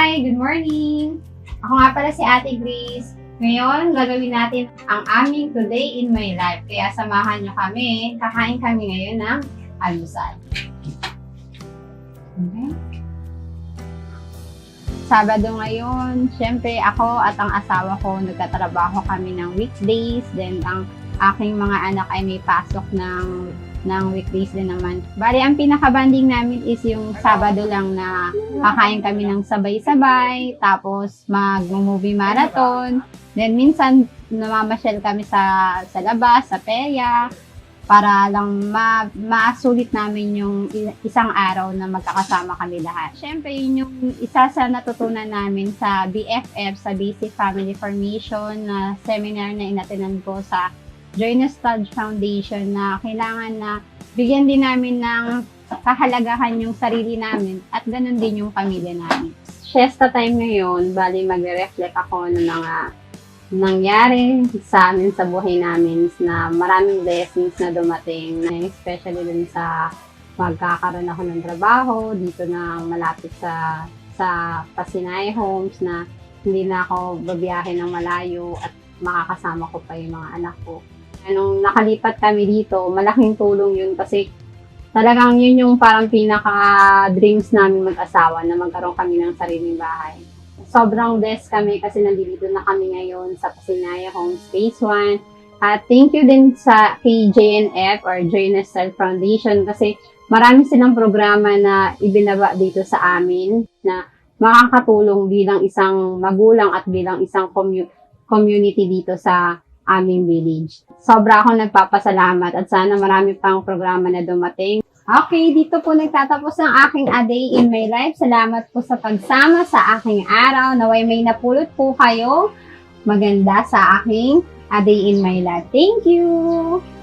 good morning! Ako nga pala si Ate Grace. Ngayon, gagawin natin ang aming Today in My Life. Kaya samahan nyo kami. Kakain kami ngayon ng almusal. Okay. Sabado ngayon, syempre ako at ang asawa ko nagtatrabaho kami ng weekdays. Then ang aking mga anak ay may pasok ng ng weekdays din naman. Bali, ang pinaka-banding namin is yung Sabado lang na kakain kami ng sabay-sabay, tapos mag-movie marathon. Then, minsan, namamasyal kami sa, sa labas, sa perya, para lang ma masulit namin yung isang araw na magkakasama kami lahat. Siyempre, yun yung isa sa natutunan namin sa BFF, sa Basic Family Formation, na seminar na inatinan ko sa Joy Nostalgia Foundation na kailangan na bigyan din namin ng kahalagahan yung sarili namin at ganun din yung pamilya namin. Siesta time ngayon, bali magre-reflect ako ng mga nangyari sa amin sa buhay namin na maraming blessings na dumating, especially dun sa magkakaroon ako ng trabaho dito na malapit sa sa Pasinay Homes na hindi na ako babiyahe ng malayo at makakasama ko pa yung mga anak ko. Nung nakalipat kami dito, malaking tulong yun kasi talagang yun yung parang pinaka-dreams namin mag-asawa na magkaroon kami ng sariling bahay. Sobrang blessed kami kasi nandito na kami ngayon sa Pasinaya Home Space 1. At thank you din sa kay JNF or Joy Nestel Foundation kasi marami silang programa na ibinaba dito sa amin na makakatulong bilang isang magulang at bilang isang commu- community dito sa aming village. Sobra akong nagpapasalamat at sana marami pang programa na dumating. Okay, dito po nagtatapos ang aking A Day in My Life. Salamat po sa pagsama sa aking araw. Naway may napulot po kayo maganda sa aking A Day in My Life. Thank you!